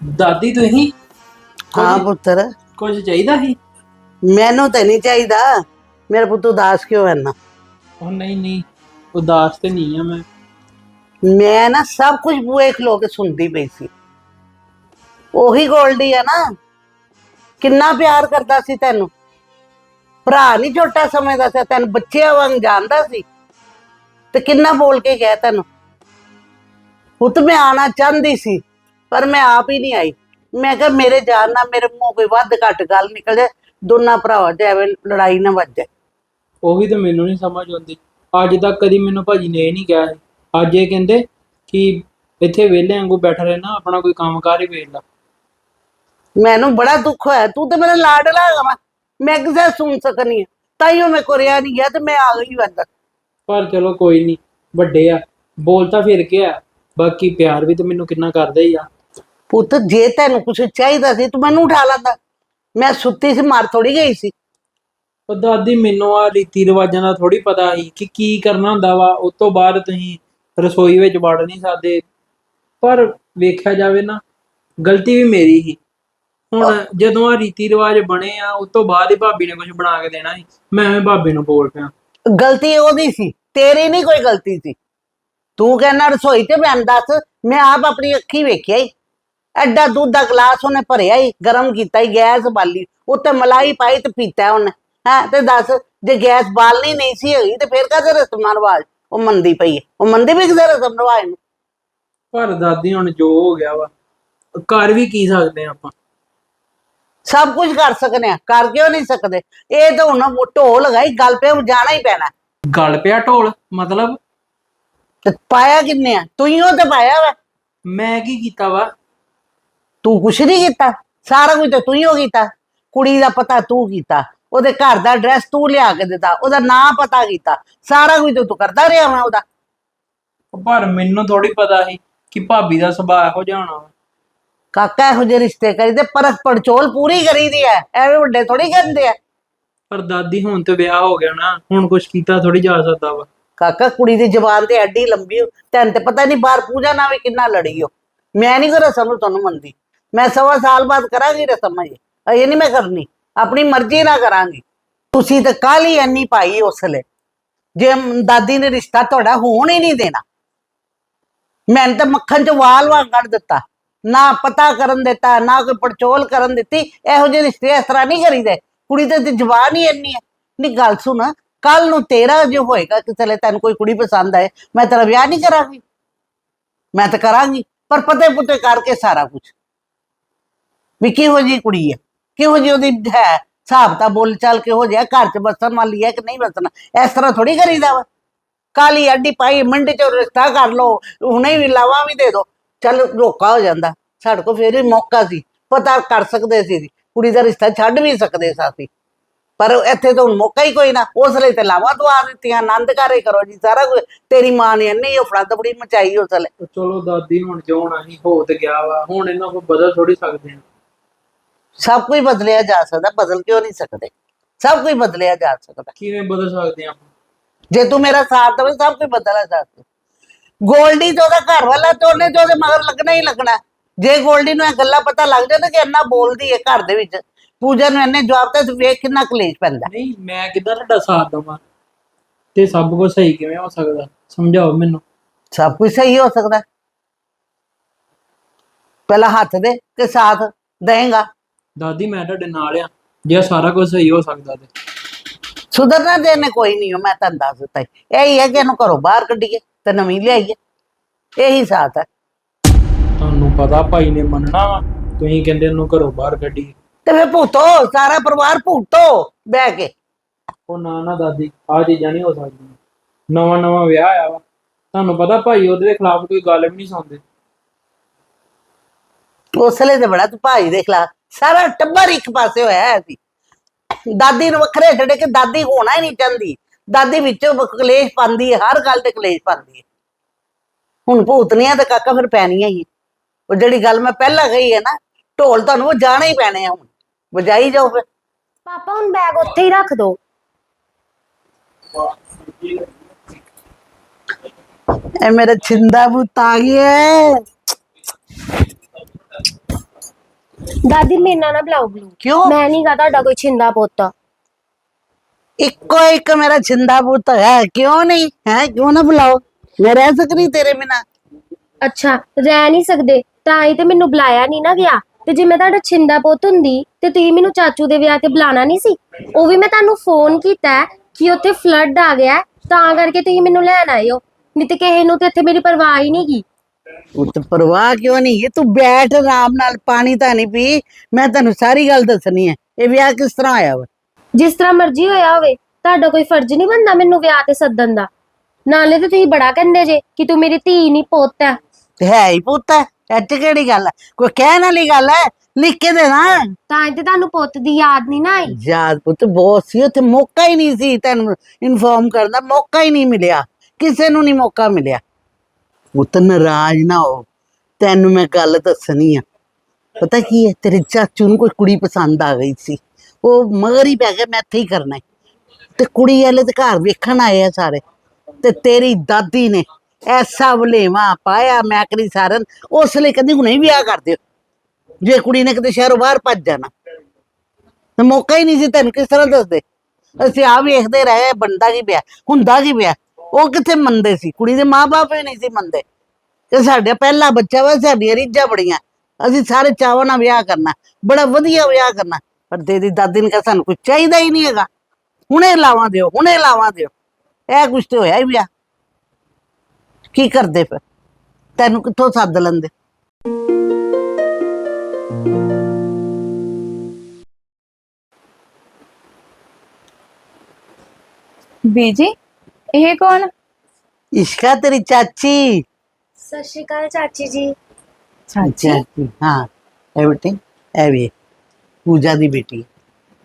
ਦਾਦੀ ਤੁਸੀਂ? ਹਾਂ ਪੁੱਤਰ। ਕੁਝ ਚਾਹੀਦਾ ਸੀ? ਮੈਨੂੰ ਤਾਂ ਨਹੀਂ ਚਾਹੀਦਾ। ਮੇਰਾ ਪੁੱਤ ਉਦਾਸ ਕਿਉਂ ਹੈ ਨਾ ਉਹ ਨਹੀਂ ਨਹੀਂ। ਉਦਾਸ ਤੇ ਨਹੀਂ ਆ ਮੈਂ। ਮੈਂ ਨਾ ਸਭ ਕੁਝ ਬੂਏ ਖਲੋ ਕੇ ਸੁਣਦੀ ਪਈ ਸੀ। ਉਹੀ ਗੋਲਡੀ ਆ ਨਾ। ਕਿੰਨਾ ਪਿਆਰ ਕਰਦਾ ਸੀ ਤੈਨੂੰ। ਭਰਾ ਨਹੀਂ ਛੋਟਾ ਸਮਝਦਾ ਸੀ ਤੈਨੂੰ ਬੱਚਿਆਂ ਵਾਂਗ ਜਾਣਦਾ ਸੀ। ਤੇ ਕਿੰਨਾ ਬੋਲ ਕੇ ਗਿਆ ਤੈਨੂੰ। ਪੁੱਤ ਮੈਂ ਆਣਾ ਚਾਹੁੰਦੀ ਸੀ। ਪਰ ਮੈਂ ਆਪ ਹੀ ਨਹੀਂ ਆਈ। ਮੈਂ ਕਿਹਾ ਮੇਰੇ ਜਾਣ ਨਾਲ ਮੇਰੇ ਮੂੰਹ ਕੋਈ ਵੱਧ ਘੱਟ ਗੱਲ ਨਿਕਲ ਜਾਏ ਦੋਨਾਂ ਭਰਾਵਾਂ 'ਚ ਐਵੇਂ ਲੜਾਈ ਨਾ ਵੱਜ। ਜਾਏ ਉਹੀ ਤਾਂ ਮੈਨੂੰ ਨਹੀਂ ਸਮਝ ਆਉਂਦੀ। ਅੱਜ ਤੱਕ ਕਦੀ ਮੈਨੂੰ ਭਾਜੀ ਨੇ ਇਹ ਨਹੀਂ ਕਿਹਾ। ਅੱਜ ਇਹ ਕਹਿੰਦੇ ਕਿ ਇੱਥੇ ਵਿਹਲੇ ਵਾਂਗੂ ਬੈਠਾ ਰਹਿਣਾ ਆਪਣਾ ਕੋਈ ਕੰਮਕਾਰ ਹੀ ਵੇਖ ਲਾ। ਮੈਨੂੰ ਬੜਾ ਦੁੱਖ ਹੋਇਆ। ਤੂੰ ਤੇ ਮੇਰਾ ਲਾਡਲਾ ਹੈਗਾ ਵਾ। ਮੈਂ ਕਿਸੇ ਸੁਣ ਸਕਨੀ ਆ। ਤਾਈਓ ਮੈਂ ਕੋਰਿਆ ਨਹੀਂ ਗਿਆ ਤੇ ਮੈਂ ਆ ਗਈ ਅੰਦਰ। ਪਰ ਚਲੋ ਕੋਈ ਨਹੀਂ ਵੱਡੇ ਆ। ਬੋਲ ਤਾਂ ਫਿਰ ਗਿਆ ਬਾਕੀ ਪਿਆਰ ਵੀ ਤਾਂ ਮੈਨੂੰ ਕਿੰਨਾ ਕਰਦੇ ਹੀ ਆ। ਪੁੱਤ ਜੇ ਤੈਨੂੰ ਕੁਝ ਚਾਹੀਦਾ ਸੀ ਤੂੰ ਮੈਨੂੰ ਉਠਾ ਲੈਂਦਾ ਮੈਂ ਸੁੱਤੀ ਸੀ ਮਾਰ ਥੋੜੀ ਗਈ ਸੀ। ਉਹ ਦਾਦੀ ਮੈਨੂੰ ਆ ਰੀਤੀ ਰਿਵਾਜਾਂ ਦਾ ਥੋੜੀ ਪਤਾ ਸੀ ਕਿ ਕੀ ਕਰਨਾ ਹੁੰਦਾ ਵਾ। ਉਸ ਤੋਂ ਬਾਅਦ ਤੁਸੀਂ ਰਸੋਈ ਵਿੱਚ ਵੜ ਨਹੀਂ ਸਕਦੇ। ਪਰ ਵੇਖਿਆ ਜਾਵੇ ਨਾ ਗਲਤੀ ਵੀ ਮੇਰੀ ਸੀ। ਹੁਣ ਜਦੋਂ ਆ ਰੀਤੀ ਰਿਵਾਜ ਬਣੇ ਆ ਉਸ ਤੋਂ ਬਾਅਦ ਹੀ ਭਾਬੀ ਨੇ ਕੁਝ ਬਣਾ ਕੇ ਦੇਣਾ ਸੀ। ਮੈਂ ਐਵੇਂ ਭਾਬੀ ਨੂੰ ਬੋਲ ਪਿਆ। ਗਲਤੀ ਉਹਦੀ ਸੀ ਤੇਰੀ ਨਹੀਂ ਕੋਈ ਗਲਤੀ ਸੀ। ਤੂੰ ਕਹਿੰਦਾ ਰਸੋਈ ਤੇ ਮੈਂ ਦੱਸ ਮੈਂ ਆਪ ਆਪਣੀ ਅੱਖੀ ਵੇਖਿਆ ਹੀ ਐਡਾ ਦੁੱਧ ਦਾ ਗਲਾਸ ਉਹਨੇ ਭਰਿਆ ਹੀ ਗਰਮ ਕੀਤਾ ਹੀ ਗੈਸ ਬਾਲੀ। ਉੱਤੇ ਮਲਾਈ ਪਾਈ ਤੇ ਪੀਤਾ ਉਹਨੇ। ਹੈ ਤੇ ਦੱਸ ਜੇ ਗੈਸ ਬਾਲਣੀ ਨਹੀਂ ਸੀ ਹੈਗੀ ਤੇ ਫਿਰ ਕਾਹਦੇ ਰਸਮ ਰਿਵਾਜ ਉਹ ਮੰਦੀ ਪਈ ਹੈ। ਉਹ ਮੰਦੀ ਵੀ ਕਿਹਦੇ ਰਸਮ ਰਿਵਾਜ ਨੂੰ? ਪਰ ਦਾਦੀ ਹੁਣ ਜੋ ਹੋ ਗਿਆ ਵਾ ਕਰ ਵੀ ਕੀ ਸਕਦੇ ਆ ਆਪਾਂ? ਸਭ ਕੁਝ ਕਰ ਸਕਨੇ ਆ ਕਰ ਕਿਉਂ ਨਹੀਂ ਸਕਦੇ? ਇਹ ਤਾਂ ਹੁਣ ਢੋਲ ਲਗਾਈ ਗੱਲ ਪੇ ਜਾਣਾ ਹੀ ਪੈਣਾ। ਗਲ ਪਿਆ ਢੋਲ ਮਤਲਬ? ਤੇ ਪਾਇਆ ਕਿੰਨੇ ਆ? ਤੂੰ ਹੀ ਉਹ ਤੇ ਪਾਇਆ ਵਾ। ਮੈਂ ਕੀ ਕੀਤਾ ਵਾ? ਤੂੰ ਕੁਛ ਨਹੀਂ ਕੀਤਾ ਸਾਰਾ ਕੁਝ ਤਾਂ ਤੂੰ ਹੀ ਹੋ ਕੀਤਾ। ਕੁੜੀ ਦਾ ਪਤਾ ਤੂੰ ਕੀਤਾ ਉਹਦੇ ਘਰ ਦਾ ਐਡਰੈਸ ਤੂੰ ਲਿਆ ਕੇ ਦਿੱਤਾ ਉਹਦਾ ਨਾਂ ਪਤਾ ਕੀਤਾ ਸਾਰਾ ਕੁਝ ਤਾਂ ਕਰਦਾ ਰਿਹਾ ਮੈਂ ਉਹਦਾ। ਪਰ ਮੈਨੂੰ ਥੋੜੀ ਪਤਾ ਸੀ ਕਿ ਭਾਬੀ ਦਾ ਸੁਭਾਅ ਇਹੋ ਜਿਹਾ ਹੋਣਾ ਵਾ। ਕਾਕਾ ਇਹੋ ਜਿਹੇ ਰਿਸ਼ਤੇ ਕਰੀਦੇ ਪਰਖ ਪੜਚੋਲ ਪੂਰੀ ਕਰੀਦੀ ਐ ਐਵੇਂ ਵੱਡੇ ਥੋੜੀ ਕਰਦੇ ਆ ਪਰ ਦਾਦੀ ਹੁਣ ਤੇ ਵਿਆਹ ਹੋ ਗਿਆ ਨਾ ਹੁਣ ਕੁਝ ਕੀਤਾ ਥੋੜੀ ਜਾ ਸਕਦਾ ਵਾ। ਕਾਕਾ ਕੁੜੀ ਦੀ ਜ਼ਬਾਨ ਤੇ ਐਡੀ ਲੰਬੀ ਹੋ, ਤੈਨੂੰ ਤੇ ਪਤਾ ਨਹੀਂ ਬਾਹਰ ਪੂਜਾ ਨਾਲ ਵੀ ਕਿੰਨਾ ਲੜੀ ਹੋ ਮੈਂ ਨਹੀਂ ਕਰ ਰਸਮ ਤੁਹਾਨੂੰ ਮੰਨਦੀ। ਮੈਂ ਸਵਾ ਸਾਲ ਬਾਅਦ ਕਰਾਂਗੀ ਰਸਮ ਇਹ। ਇਹ ਨਹੀਂ ਮੈਂ ਕਰਨੀ। ਆਪਣੀ ਮਰਜ਼ੀ ਨਾਲ ਕਰਾਂਗੀ। ਤੁਸੀਂ ਤਾਂ ਕੱਲ ਹੀ ਇੰਨੀ ਪਾਈ ਉਸ ਜੇ ਦਾਦੀ ਨੇ ਰਿਸ਼ਤਾ ਤੁਹਾਡਾ ਹੋਣ ਹੀ ਨਹੀਂ ਦੇਣਾ। ਮੈਂ ਤਾਂ ਮੱਖਣ ਚ ਵਾਲ ਵਾਂ ਕੱਢ ਦਿੱਤਾ। ਨਾ ਪਤਾ ਕਰਨ ਦਿੱਤਾ, ਨਾ ਕੋਈ ਪੜਚੋਲ ਕਰਨ ਦਿੱਤੀ। ਇਹੋ ਜਿਹੇ ਰਿਸ਼ਤੇ ਇਸ ਤਰ੍ਹਾਂ ਨਹੀਂ ਕਰੀਦੇ। ਕੁੜੀ ਤੇ ਜਵਾਨ ਹੀ ਇੰਨੀ ਹੈ। ਨਹੀਂ, ਗੱਲ ਸੁਣ। ਕੱਲ ਨੂੰ ਤੇਰਾ ਜੋ ਹੋਏਗਾ ਕਿ ਚਲੇ ਤੈਨੂੰ ਕੋਈ ਕੁੜੀ ਪਸੰਦ ਆਏ, ਮੈਂ ਤੇਰਾ ਵਿਆਹ ਨਹੀਂ ਕਰਾਂਗੀ। ਮੈਂ ਤਾਂ ਕਰਾਂਗੀ। ਪਰ ਪਤੇ ਪੁੱਤੇ ਕਰਕੇ ਸਾਰਾ ਕੁਝ ਵੀ ਕਿਹੋ ਜੀ ਕੁੜੀ ਆ? ਕਿਹੋ ਜੀ ਉਹਦੀ ਹੈ? ਹਿਸਾਬ ਤਾਂ ਬੋਲ ਚਾਲ ਕਿਹੋ ਜਿਹਾ ਘਰ ਚ ਬਸਣ ਵਾਲੀ ਹੈ ਕਿ ਨਹੀਂ ਬਸਣਾ? ਇਸ ਤਰ੍ਹਾਂ ਥੋੜੀ ਕਰੀਦਾ ਵਾ। ਕਾਲੀ ਅੱਡੀ ਪਾਈ ਮਿੰਟ ਚ ਰਿਸ਼ਤਾ ਕਰ ਲੋ ਹੁਣੇ ਵੀ ਲਾਵਾ ਵੀ ਦੇ ਦੋ। ਚੱਲ ਰੋਕਾ ਹੋ ਜਾਂਦਾ। ਸਾਡੇ ਕੋਲ ਫੇਰ ਵੀ ਮੌਕਾ ਸੀ। ਪਤਾ ਕਰ ਸਕਦੇ ਸੀ। ਕੁੜੀ ਦਾ ਰਿਸ਼ਤਾ ਛੱਡ ਵੀ ਸਕਦੇ ਸਾਂ ਪਰ ਇੱਥੇ ਤਾਂ ਹੁਣ ਮੌਕਾ ਹੀ ਕੋਈ ਨਾ। ਉਸ ਲਈ ਤੇ ਲਾਵਾ ਦਵਾ ਦਿੱਤੀਆਂ। ਆਨੰਦ ਘਰੇ ਕਰੋ ਜੀ। ਸਾਰਾ ਕੁਝ ਤੇਰੀ ਮਾਂ ਨੇ ਇੰਨੀ ਉਹ ਫੜਦ ਬੜੀ ਮਚਾਈ ਉਸ ਲਈ। ਚਲੋ ਦਾਦੀ ਹੁਣ ਜੋ ਹੋਣਾ ਸੀ ਹੋ ਤੇ ਗਿਆ ਵਾ। ਹੁਣ ਇਹਨਾਂ ਕੋ ਬਦਲ ਥੋੜੀ ਸਕਦੇ ਆ। ਸਭ ਕੁਝ ਬਦਲਿਆ ਜਾ ਸਕਦਾ ਬਦਲ ਕਿਉਂ ਨਹੀਂ ਸਕਦੇ? ਸਭ ਕੁਝ ਬਦਲਿਆ ਜਾ ਸਕਦਾ। ਕਿਵੇਂ ਬਦਲ ਸਕਦੇ ਆਪਾਂ? ਜੇ ਤੂੰ ਮੇਰਾ ਸਾਥ ਦੇਵੇਂ ਸਭ ਕੁਝ ਬਦਲਿਆ ਜਾ ਸਕਦਾ। ਗੋਲਡੀ ਤੇ ਉਹਦਾ ਘਰ ਵਾਲਾ ਤੇ ਉਹਨੇ ਤੇ ਉਹਦੇ ਮਗਰ ਲੱਗਣਾ ਹੀ ਲੱਗਣਾ। ਜੇ ਗੋਲਡੀ ਨੂੰ ਇਹ ਗੱਲਾਂ ਪਤਾ ਲੱਗ ਜਾਣ ਕਿ ਇੰਨਾ ਬੋਲਦੀ ਹੈ ਘਰ ਦੇ ਵਿੱਚ ਪੂਜਾ ਨੂੰ ਇਹਨੇ ਜਵਾਬ ਤਾਂ ਵੇਖ ਕਿੰਨਾ ਕਲੇਸ਼ ਪੈਂਦਾ। ਨਹੀਂ ਮੈਂ ਕਿੱਦਾਂ ਤੁਹਾਡਾ ਸਾਥ ਦਵਾਂ? ਤੇ ਸਭ ਕੁਝ ਸਹੀ ਕਿਵੇਂ ਹੋ ਸਕਦਾ? ਸਮਝਾਓ ਮੈਨੂੰ। ਸਭ ਕੁਝ ਸਹੀ ਹੋ ਸਕਦਾ। ਪਹਿਲਾਂ ਹੱਥ ਦੇ ਤੇ ਸਾਥ ਦੇਂਗਾ ਦਾਦੀ ਮੈਂ ਤੁਹਾਡੇ ਨਾਲ ਆ। ਜੇ ਸਾਰਾ ਕੁਝ ਸਹੀ ਹੋ ਸਕਦਾ ਤੇ। ਸੁਧਰਨਾ ਦੇਣੇ ਕੋਈ ਨਹੀਂ ਹੋ ਮੈਂ ਤੁਹਾਨੂੰ ਦੱਸ ਦਿੱਤਾ ਈ। ਇਹੀ ਹੈ ਕਿ ਇਹਨੂੰ ਘਰੋਂ ਬਾਹਰ ਕੱਢੀਏ ਤੇ ਨਵੀਂ ਲਿਆਈਏ। ਇਹੀ ਸਾਥ ਹੈ ਤੁਹਾਨੂੰ ਪਤਾ ਭਾਈ ਨੇ ਮੰਨਣਾ ਵਾ ਤੁਸੀਂ ਕਹਿੰਦੇ ਉਹਨੂੰ ਘਰੋਂ ਬਾਹਰ ਕੱਢੀ ਤੇ ਫਿਰ ਭੂਤੋ ਸਾਰਾ ਪਰਿਵਾਰ ਭੂਤੋ ਬਹਿ ਕੇ। ਉਹ ਨਾ ਨਾ ਦਾਦੀ ਆ ਚੀਜ਼ਾਂ ਨਹੀਂ ਹੋ ਸਕਦੀਆਂ। ਨਵਾਂ ਨਵਾਂ ਵਿਆਹ ਆਇਆ ਵਾ। ਤੁਹਾਨੂੰ ਪਤਾ ਭਾਈ ਉਹਦੇ ਦੇ ਖਿਲਾਫ ਕੋਈ ਗੱਲ ਵੀ ਨਹੀਂ ਸੁਣਦੇ। ਉਸਲੇ ਤੇ ਬੜਾ ਤੂੰ ਭਾਈ ਦੇ ਖਿਲਾਫ ਸਾਰਾ ਟੱਬਰ ਇੱਕ ਪਾਸੇ ਹੋਇਆ ਹੈ ਸੀ। ਦਾਦੀ ਨੂੰ ਵੱਖਰੇ ਛੱਡ ਕੇ ਦਾਦੀ ਹੋਣਾ ਹੀ ਨਹੀਂ ਚਾਹੁੰਦੀ। ਦਾਦੀ ਵਿੱਚੋਂ ਕਲੇਸ਼ ਪਾਉਂਦੀ ਹੈ ਹਰ ਗੱਲ ਤੇ ਕਲੇਸ਼ ਪਾਉਂਦੀ ਹੈ। ਹੁਣ ਭੂਤਨੀਆਂ ਤੇ ਕਾਕਾ ਫਿਰ ਪੈਣੀਆਂ ਹੀ। ਉਹ ਜਿਹੜੀ ਗੱਲ ਮੈਂ ਪਹਿਲਾਂ ਕਹੀ ਹੈ ਨਾ ਢੋਲ ਤੁਹਾਨੂੰ ਉਹ ਜਾਣੇ ਹੀ ਪੈਣੇ ਆ ਹੁਣ। ਵਜਾਈ ਜਾਓ ਫਿਰ। ਪਾਪਾ ਹੁਣ ਬੈਗ ਉੱਥੇ ਹੀ ਰੱਖ ਦੋ। ਇਹ ਮੇਰਾ ਛਿੰਦਾ ਬੁੱਤ ਆ ਗਿਆ। ਦਾਦੀ ਮੇਰੇ ਨਾਲ ਨਾ ਬੁਲਾਓ ਬਲੂ। ਕਿਉਂ? ਮੈਂ ਨਹੀਂ ਗਾ ਤੁਹਾਡਾ ਕੋਈ ਛਿੰਦਾ ਪੁੱਤ। ਇੱਕੋ ਇੱਕ ਮੇਰਾ ਛਿੰਦਾ ਬੁੱਤ ਹੈ ਕਿਉਂ ਨਹੀਂ? ਹੈ ਕਿਉਂ ਨਾ ਬੁਲਾਓ? ਮੈਂ ਰਹਿ ਸਕਦੀ ਤੇਰੇ ਬਿਨਾ। ਅੱਛਾ ਰਹਿ ਨਹੀਂ ਸਕਦੇ। ਤਾਂ ਹੀ ਤੇ ਮੈਨੂੰ ਬੁਲਾਇਆ ਨਹੀਂ ਨਾ ਗਿਆ। ਤੇ ਜੇ ਮੈਂ ਤੁਹਾਡਾ ਛਿੰਦਾ ਪੁੱਤ ਹੁੰਦੀ ਤੇ ਤੁਸੀਂ ਮੈਨੂੰ ਚਾਚੂ ਦੇ ਵਿਆਹ ਤੇ ਬੁਲਾਣਾ ਨਹੀਂ ਸੀ? ਉਹ ਵੀ ਮੈਂ ਤੁਹਾਨੂੰ ਫੋਨ ਕੀਤਾ ਹੈ ਕਿ ਉੱਥੇ ਫਲੱਡ ਆ ਗਿਆ ਹੈ, ਤਾਂ ਕਰਕੇ ਤੁਸੀਂ ਮੈਨੂੰ ਲੈਣ ਆਏ ਹੋ। ਨਹੀਂ ਤੇ ਕਿਸੇ ਨੂੰ ਤੇ ਇੱਥੇ ਮੇਰੀ ਪਰਵਾਹ ਹੀ ਨਹੀਂ ਗੀ। ਉਹ ਤੇ ਪਰਵਾਹ ਕਿਉਂ ਨਹੀਂ? ਹੈ ਤੂੰ ਬੈਠ ਆਰਾਮ ਨਾਲ ਪਾਣੀ ਤਾਂ ਨਹੀਂ ਪੀ। ਮੈਂ ਤੈਨੂੰ ਸਾਰੀ ਗੱਲ ਦੱਸਣੀ ਹੈ। ਇਹ ਵਿਆਹ ਕਿਸ ਤਰ੍ਹਾਂ ਆਇਆ ਵਾ? ਜਿਸ ਤਰ੍ਹਾਂ ਮਰਜ਼ੀ ਹੋਇਆ ਹੋਵੇ ਤੁਹਾਡਾ ਕੋਈ ਫਰਜ਼ ਨਹੀਂ ਬਣਦਾ ਮੈਨੂੰ ਵਿਆਹ ਤੇ ਸੱਦਣ ਦਾ। ਨਾਲੇ ਤੇ ਤੁਸੀਂ ਬੜਾ ਕਹਿੰਦੇ ਜੇ ਕਿ ਤੂੰ ਮੇਰੀ ਧੀ ਨਹੀਂ ਪੁੱਤ ਹੈ। ਤੇ ਹੈ ਹੀ ਪੁੱਤ ਹੈ। ਇਹ 'ਚ ਕਿਹੜੀ ਗੱਲ ਹੈ? ਕੋਈ ਕਹਿਣ ਵਾਲੀ ਗੱਲ ਹੈ? ਲਿਖ ਕੇ ਦੇਣਾ। ਤਾਂ ਹੀ ਤੇ ਤੁਹਾਨੂੰ ਪੁੱਤ ਦੀ ਯਾਦ ਨਹੀਂ ਨਾ ਆਈ। ਯਾਦ ਪੁੱਤ ਬਹੁਤ ਸੀ। ਉੱਥੇ ਮੌਕਾ ਹੀ ਨਹੀਂ ਸੀ ਤੈਨੂੰ ਇਨਫੋਰਮ ਕਰਨ ਦਾ। ਮੌਕਾ ਹੀ ਨਹੀਂ ਮਿਲਿਆ। ਕਿਸੇ ਨੂੰ ਨਹੀਂ ਮੌਕਾ ਮਿਲਿਆ। ਪੁੱਤ ਨਾਰਾਜ਼ ਨਾ ਹੋ। ਤੈਨੂੰ ਮੈਂ ਗੱਲ ਦੱਸਣੀ ਆ। ਪਤਾ ਕੀ ਹੈ, ਤੇਰੇ ਚਾਚੂ ਨੂੰ ਕੋਈ ਕੁੜੀ ਪਸੰਦ ਆ ਗਈ ਸੀ। ਉਹ ਮਗਰ ਹੀ ਪੈ ਗਿਆ, ਮੈਂ ਇੱਥੇ ਹੀ ਕਰਨਾ ਹੈ। ਤੇ ਕੁੜੀ ਵਾਲੇ ਤੇ ਘਰ ਵੇਖਣ ਆਏ ਆ ਸਾਰੇ। ਤੇ ਤੇਰੀ ਦਾਦੀ ਨੇ ਐਸਾ ਵਲੇਵਾ ਪਾਇਆ ਮੈਕਰੀ ਸਾਰਨ। ਉਸ ਲਈ ਕਹਿੰਦੀ, ਹੁਣੇ ਵਿਆਹ ਕਰ ਦਿਓ। ਜੇ ਕੁੜੀ ਨੇ ਕਿਤੇ ਸ਼ਹਿਰੋਂ ਬਾਹਰ ਭੱਜ ਜਾਣਾ। ਤੇ ਮੌਕਾ ਹੀ ਨਹੀਂ ਸੀ ਤੈਨੂੰ ਕਿਸ ਤਰ੍ਹਾਂ ਦੱਸਦੇ। ਅਸੀਂ ਆ ਵੇਖਦੇ ਰਹੇ, ਬੰਦਾ ਕੀ ਪਿਆ, ਹੁੰਦਾ ਕੀ ਪਿਆ। ਉਹ ਕਿੱਥੇ ਮੰਨਦੇ ਸੀ? ਕੁੜੀ ਦੇ ਮਾਪੇ ਵੀ ਨਹੀਂ ਸੀ ਮੰਨਦੇ। ਤੇ ਸਾਡਾ ਪਹਿਲਾ ਬੱਚਾ ਵਾ, ਸਾਡੀਆਂ ਰੀਝਾਂ ਬੜੀਆਂ। ਅਸੀਂ ਸਾਰੇ ਚਾਵਾਂ ਨਾਲ ਵਿਆਹ ਕਰਨਾ, ਬੜਾ ਵਧੀਆ ਵਿਆਹ ਕਰਨਾ। ਪਰ ਦੇਦੀ ਦਾਦੀ ਨੇ ਕਿਹਾ, ਸਾਨੂੰ ਕੁਝ ਚਾਹੀਦਾ ਹੀ ਨਹੀਂ ਹੈਗਾ। ਹੁਣੇ ਲਾਵਾਂ ਦਿਓ, ਹੁਣੇ ਲਾਵਾਂ ਦਿਓ। ਇਹ ਕੁਛ ਤੇ ਹੋਇਆ ਹੀ ਵਿਆਹ। ਕੀ ਕਰਦੇ ਫਿਰ? ਤੈਨੂੰ ਕਿੱਥੋਂ ਸੱਦ ਲੈਂਦੇ? ਬੀਜੀ? ਇਹ ਕੌਣ? ਇਸ਼ਕਾ ਤੇਰੀ ਚਾਚੀ। ਸਤਿ ਸ਼੍ਰੀ ਅਕਾਲ ਚਾਚੀ ਜੀ। ਚਾਚੀ। ਹਾਂ ਇਹ ਬੇਟੀ ਇਹ ਵੀ ਪੂਜਾ ਦੀ ਬੇਟੀ।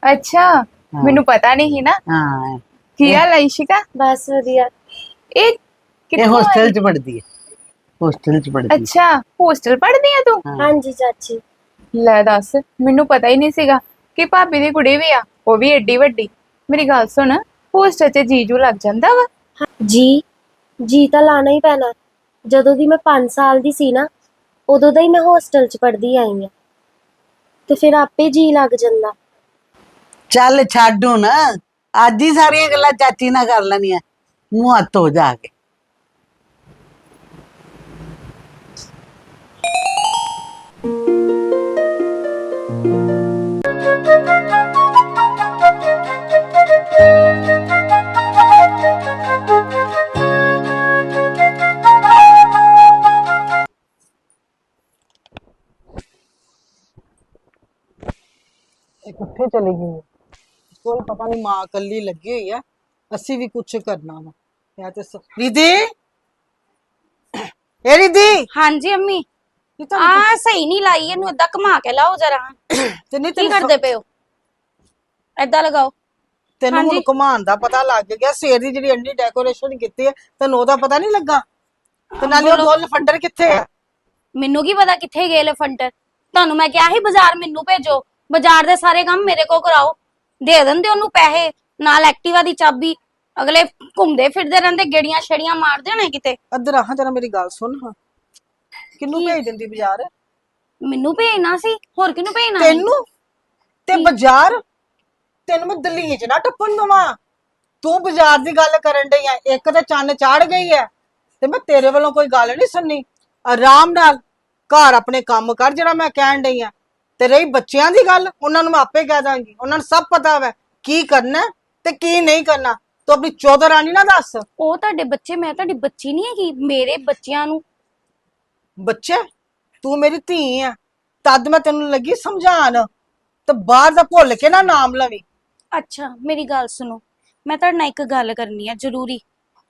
ਅੱਛਾ ਮੈਨੂੰ ਪਤਾ ਨਹੀਂ ਸੀ ਨਾ। ਹਾਂ। ਕੀ ਹਾਲ ਹੈ ਇਸ਼ਿਕਾ? ਬਸ ਵਧੀਆ। ਇਹ ਇਹ ਹੋਸਟਲ? ਚ ਪੜਦੀ ਹੈ। ਹੋਸਟਲ ਚ ਪੜਦੀ ਹੈ। ਅੱਛਾ ਹੋਸਟਲ ਪੜ੍ਹਦੀ ਆ ਤੂੰ? ਹਾਂਜੀ ਚਾਚੀ। ਲੈ ਦੱਸ ਮੈਨੂੰ ਪਤਾ ਹੀ ਨਹੀਂ ਸੀਗਾ ਕਿ ਭਾਬੀ ਦੀ ਕੁੜੀ ਵੀ ਆ ਉਹ ਵੀ ਏਡੀ ਵੱਡੀ। ਮੇਰੀ ਗੱਲ ਸੁਣ ਹੋਸਟਲ 'ਚ ਜੀਜੂ ਲੱਗ ਜਾਂਦਾ ਵਾ। ਜੀ ਜੀ ਤਾਂ ਲਾਣਾ ਹੀ ਪੈਣਾ। ਜਦੋਂ ਦੀ ਮੈਂ 5 ਸਾਲ ਦੀ ਸੀ ਨਾ ਉਦੋਂ ਦਾ ਹੀ ਮੈਂ ਹੋਸਟਲ 'ਚ ਪੜ੍ਹਦੀ ਆਈ ਹਾਂ ਤੇ ਫਿਰ ਆਪੇ ਜੀ ਲੱਗ ਜਾਂਦਾ। ਚੱਲ ਛੱਡ ਹੁਣ। ਅੱਜ ਹੀ ਸਾਰੀਆਂ ਗੱਲਾਂ ਚਾਚੀ ਨਾਲ ਕਰ ਲੈਣੀਆਂ। ਮੂੰਹ ਹੱਥ ਹੋ ਜਾ ਕੇ। ਕਿੱਥੇ ਚਲੀ ਗਈ ਕੋਲ ਪਤਾ ਨਹੀਂ ਮਾਂ ਕੱਲੀ ਲੱਗੀ ਹੋਈ ਹੈ ਅਸੀਂ ਵੀ ਕੁਝ ਕਰਨਾ ਵਾ। ਮੈਂ ਤੇ ਸ- ਰਿਧੀ? ਇਹ ਰਿਧੀ? ਹਾਂਜੀ ਅੰਮੀ। ਇਹ ਆ ਸਹੀ ਨਹੀਂ ਲਾਈ ਇਹਨੂੰ। ਏਦਾਂ ਘੁਮਾ ਕੇ ਲਾਓ ਜਰਾ। ਤੇ ਨਹੀਂ ਕੀ ਤੈਨੂੰ ਕਰਦੇ ਪਏ ਹੋ? ਏਦਾਂ ਲਗਾਓ। ਤੈਨੂੰ ਹੁਣ ਹਾਂਜੀ। ਘੁਮਾਉਣ ਦਾ ਪਤਾ ਲੱਗ ਗਿਆ ਸਵੇਰ ਦੀ ਜਿਹੜੀ ਅੰਡੀ ਡੈਕੋਰੇਸ਼ਨ ਕੀਤੀ ਹੈ ਤੈਨੂੰ ਉਹਦਾ ਪਤਾ ਨਹੀਂ ਲੱਗਾ? ਤੇ ਨਾਲੇ ਉਹ ਦੋ ਲਫੰਡਰ ਕਿੱਥੇ ਆ? ਮੈਨੂੰ ਕੀ ਪਤਾ ਕਿੱਥੇ ਗਏ ਐਲੀਫੈਂਟ ਤੁਹਾਨੂੰ ਮੈਂ ਕਿਹਾ ਸੀ ਬਾਜ਼ਾਰ ਮੈਨੂੰ ਭੇਜੋ। ਬਾਜ਼ਾਰ ਦੇ ਸਾਰੇ ਕੰਮ ਮੇਰੇ ਕੋ ਕਰਾਓ। ਦੇ ਦਿੰਦੇ ਉਹਨੂੰ ਪੈਸੇ ਨਾਲ ਐਕਟਿਵਾ ਦੀ ਚਾਬੀ। ਅਗਲੇ ਘੁੰਮਦੇ ਫਿਰਦੇ ਰਹਿੰਦੇ ਗੇੜੀਆਂ ਛੜੀਆਂ ਮਾਰਦੇ ਹੋਣੇ ਕਿਤੇ। ਅੱਧਰ ਆਹਾਂ ਜਰਾ ਮੇਰੀ ਗੱਲ ਸੁਣ ਹਾਂ। ਕਿੰਨੂੰ ਭੇਜ ਦਿੰਦੀ ਬਾਜ਼ਾਰ? ਮੈਨੂੰ ਭੇਜਣਾ ਸੀ ਹੋਰ ਕਿਹਨੂੰ ਭੇਜਣਾ ਸੀ? ਤੈਨੂੰ? ਤੇ ਬਾਜ਼ਾਰ? ਤੈਨੂੰ ਮੈਂ ਦਲੀਜ ਨਾ ਟੱਪਣ ਦਵਾਂ। ਤੂੰ ਬਾਜ਼ਾਰ ਦੀ ਗੱਲ ਕਰਨ ਡਈ ਆ ਇੱਕ ਤਾਂ ਚੰਨ ਚਾੜ ਗਈ ਐ ਤੇ ਮੈਂ ਤੇਰੇ ਵੱਲੋਂ ਕੋਈ ਗੱਲ ਨਹੀਂ ਸੁਣਨੀ। ਆਰਾਮ ਨਾਲ ਘਰ ਆਪਣੇ ਕੰਮ ਕਰ ਜਿਹੜਾ ਮੈਂ ਕਹਿਣ ਡਈ ਆ। ਤੇ ਰਹੀ ਬੱਚਿਆਂ ਦੀ ਗੱਲ ਉਹਨਾਂ ਨੂੰ ਮੈਂ ਆਪੇ ਕਹਿ ਦਾਂਗੀ। ਉਹਨਾਂ ਨੂੰ ਸਭ ਪਤਾ ਵੈ ਕੀ ਕਰਨਾ ਤੇ ਕੀ ਨਹੀਂ ਕਰਨਾ। ਤੂੰ ਆਪਣੀ ਚੌਧਰਾਣੀ ਨਾ ਦੱਸ। ਉਹ ਤੁਹਾਡੇ ਬੱਚੇ ਮੈਂ ਤੁਹਾਡੀ ਬੱਚੀ ਨਹੀਂ ਹੈਗੀ ਮੇਰੇ ਬੱਚਿਆਂ ਨੂੰ। ਬੱਚੇ ਤੂੰ ਮੇਰੀ ਧੀ ਆ ਤਦ ਮੈਂ ਤੈਨੂੰ ਲੱਗੀ ਸਮਝਾਣ ਤੇ ਬਾਹਰ ਦਾ ਭੁੱਲ ਕੇ ਨਾ ਨਾਮ ਲਵੀ। ਅੱਛਾ ਮੇਰੀ ਗੱਲ ਸੁਣੋ। ਮੈਂ ਤੁਹਾਡੇ ਨਾਲ ਇੱਕ ਗੱਲ ਕਰਨੀ ਹੈ ਜ਼ਰੂਰੀ।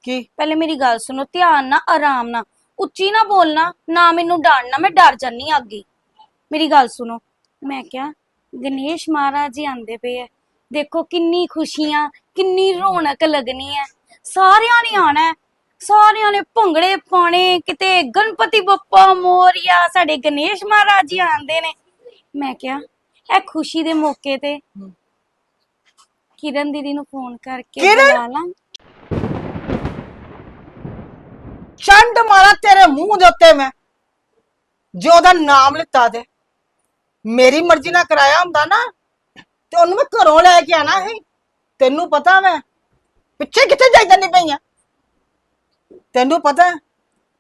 ਕੀ? ਪਹਿਲੇ ਮੇਰੀ ਗੱਲ ਸੁਣੋ ਧਿਆਨ ਨਾਲ ਆਰਾਮ ਨਾਲ। ਉੱਚੀ ਨਾ ਬੋਲਣਾ ਨਾ ਮੈਨੂੰ ਡਾਂਟਣਾ ਮੈਂ ਡਰ ਜਾਨੀ ਆਂ ਅੱਗੇ। ਮੇਰੀ ਗੱਲ ਸੁਣੋ। ਮੈਂ ਕਿਹਾ ਗਣੇਸ਼ ਮਹਾਰਾਜ ਜੀ ਆਂਦੇ ਪਏ ਐ ਦੇਖੋ ਕਿੰਨੀ ਖੁਸ਼ੀਆਂ ਕਿੰਨੀ ਰੌਣਕ ਲੱਗਣੀ ਹੈ। ਸਾਰਿਆਂ ਨੇ ਆਣਾ ਹੈ। ਸਾਰਿਆਂ ਨੇ ਭੰਗੜੇ ਪਾਣੇ ਕਿਤੇ ਗਣਪਤੀ ਬੱਪਾ ਮੋਰੀਆ ਸਾਡੇ ਗਣੇਸ਼ ਮਹਾਰਾਜ ਜੀ ਆਂਦੇ ਨੇ। ਮੈਂ ਕਿਹਾ ਇਹ ਖੁਸ਼ੀ ਦੇ ਮੌਕੇ ਤੇ ਕਿਰਨ ਦੀਦੀ ਨੂੰ ਫੋਨ ਕਰਕੇ ਕਿਰਨ? ਬੁਲਾ ਲਾਂ। ਚੰਡ ਮਾਰਾ ਤੇਰੇ ਮੂੰਹ ਦੇ ਉੱਤੇ ਮੈਂ। ਜੇ ਉਹਦਾ ਨਾਮ ਲਿੱਤਾ ਤੇ। ਮੇਰੀ ਮਰਜ਼ੀ ਨਾਲ ਕਰਾਇਆ ਹੁੰਦਾ ਨਾ। ਤੇ ਉਹਨੂੰ ਮੈਂ ਘਰੋਂ ਲੈ ਕੇ ਆਣਾ ਹੈ ਤੈਨੂੰ ਪਤਾ ਵੈ ਪਿੱਛੇ ਕਿੱਥੇ ਜਾਈ ਜਾਂਦੀ ਪਈਆਂ ਤੈਨੂੰ ਪਤਾ ਹੈ,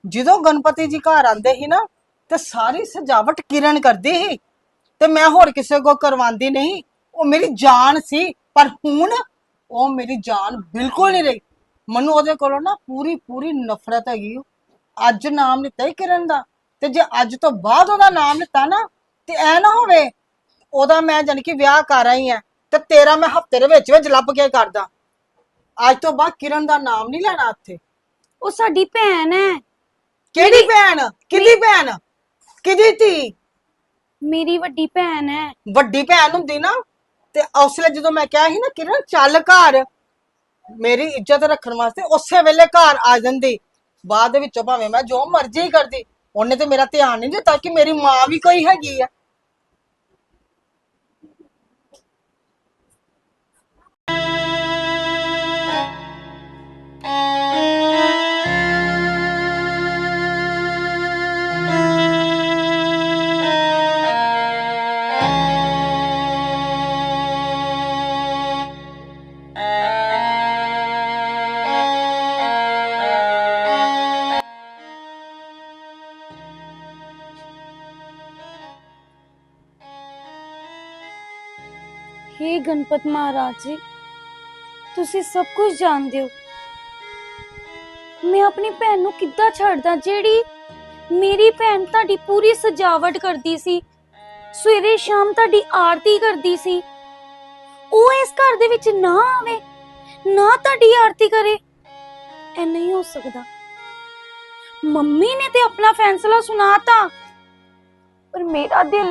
ਜਦੋਂ ਗਣਪਤੀ ਜੀ ਘਰ ਆਂਦੇ ਸੀ ਨਾ ਤੇ ਸਾਰੀ ਸਜਾਵਟ ਕਿਰਨ ਕਰਦੀ ਸੀ। ਤੇ ਮੈਂ ਹੋਰ ਕਿਸੇ ਕੋ ਕਰਵਾਉਂਦੀ ਨਹੀਂ। ਉਹ ਮੇਰੀ ਜਾਨ ਸੀ। ਪਰ ਹੁਣ ਉਹ ਮੇਰੀ ਜਾਨ ਬਿਲਕੁਲ ਨਹੀਂ ਰਹੀ। ਮੈਨੂੰ ਉਹਦੇ ਕੋਲੋਂ ਨਾ ਪੂਰੀ ਪੂਰੀ ਨਫ਼ਰਤ ਹੈਗੀ ਓ। ਅੱਜ ਨਾਮ ਲਿੱਤਾ ਹੀ ਕਿਰਨ ਦਾ। ਤੇ ਜੇ ਅੱਜ ਤੋਂ ਬਾਅਦ ਉਹਦਾ ਨਾਮ ਲਿੱਤਾ ਨਾ ਤੇ ਐ ਨਾ ਹੋਵੇ ਉਹਦਾ ਮੈਂ ਜਾਣੀ ਕਿ ਵਿਆਹ ਕਰ ਆਈ ਆ ਤੇ ਤੇਰਾ ਮੈਂ ਹਫ਼ਤੇ ਦੇ ਵਿੱਚ ਵਿੱਚ ਲੱਭ ਕੇ ਕਰਦਾ। ਅੱਜ ਤੋਂ ਬਾਅਦ ਕਿਰਨ ਦਾ ਨਾਮ ਨਹੀਂ ਲੈਣਾ ਉੱਥੇ। ਉਹ ਸਾਡੀ ਭੈਣ ਹੈ ਕਿਹੜੀ ਭੈਣ? ਕਿਹਦੀ ਭੈਣ? ਕਿਹਦੀ ਧੀ? ਮੇਰੀ ਵੱਡੀ ਭੈਣ ਹੈ ਵੱਡੀ ਭੈਣ ਹੁੰਦੀ ਨਾ ਤੇ ਉਸਲੇ ਜਦੋਂ ਮੈਂ ਕਿਹਾ ਸੀ ਨਾ ਕਿਰਨ, ਚੱਲ ਘਰ ਮੇਰੀ ਇੱਜ਼ਤ ਰੱਖਣ ਵਾਸਤੇ ਉਸੇ ਵੇਲੇ ਘਰ ਆ ਜਾਂਦੀ। ਬਾਅਦ ਦੇ ਵਿੱਚੋਂ ਭਾਵੇਂ ਮੈਂ ਜੋ ਮਰਜ਼ੀ ਕਰਦੀ, ਉਹਨੇ ਤੇ ਮੇਰਾ ਧਿਆਨ ਨਹੀਂ ਦਿੱਤਾ ਕਿ ਮੇਰੀ ਮਾਂ ਵੀ ਕੋਈ ਹੈਗੀ ਆ। हे ਗਣਪਤ ਮਹਾਰਾਜ ਜੀ, ਤੁਸੀਂ ਸਭ ਕੁਝ ਜਾਣਦੇ ਹੋ। ਮੈਂ ਆਪਣੀ ਭੈਣ ਨੂੰ ਕਿੱਦਾਂ ਛੱਡਦਾ, ਜਿਹੜੀ ਮੇਰੀ ਭੈਣ ਤੁਹਾਡੀ ਪੂਰੀ ਸਜਾਵਟ ਕਰਦੀ ਸੀ, ਸਵੇਰੇ ਸ਼ਾਮ ਤੁਹਾਡੀ ਆਰਤੀ ਕਰਦੀ ਸੀ। ਉਹ ਇਸ ਘਰ ਦੇ ਵਿੱਚ ਨਾ ਆਵੇ, ਨਾ ਤੁਹਾਡੀ ਆਰਤੀ ਕਰੇ, ਇਹ ਨਹੀਂ ਹੋ ਸਕਦਾ। ਮੰਮੀ ਨੇ ਤੇ ਆਪਣਾ ਫੈਸਲਾ ਸੁਣਾਤਾ। ਪਰ ਮੇਰਾ ਦਿਲ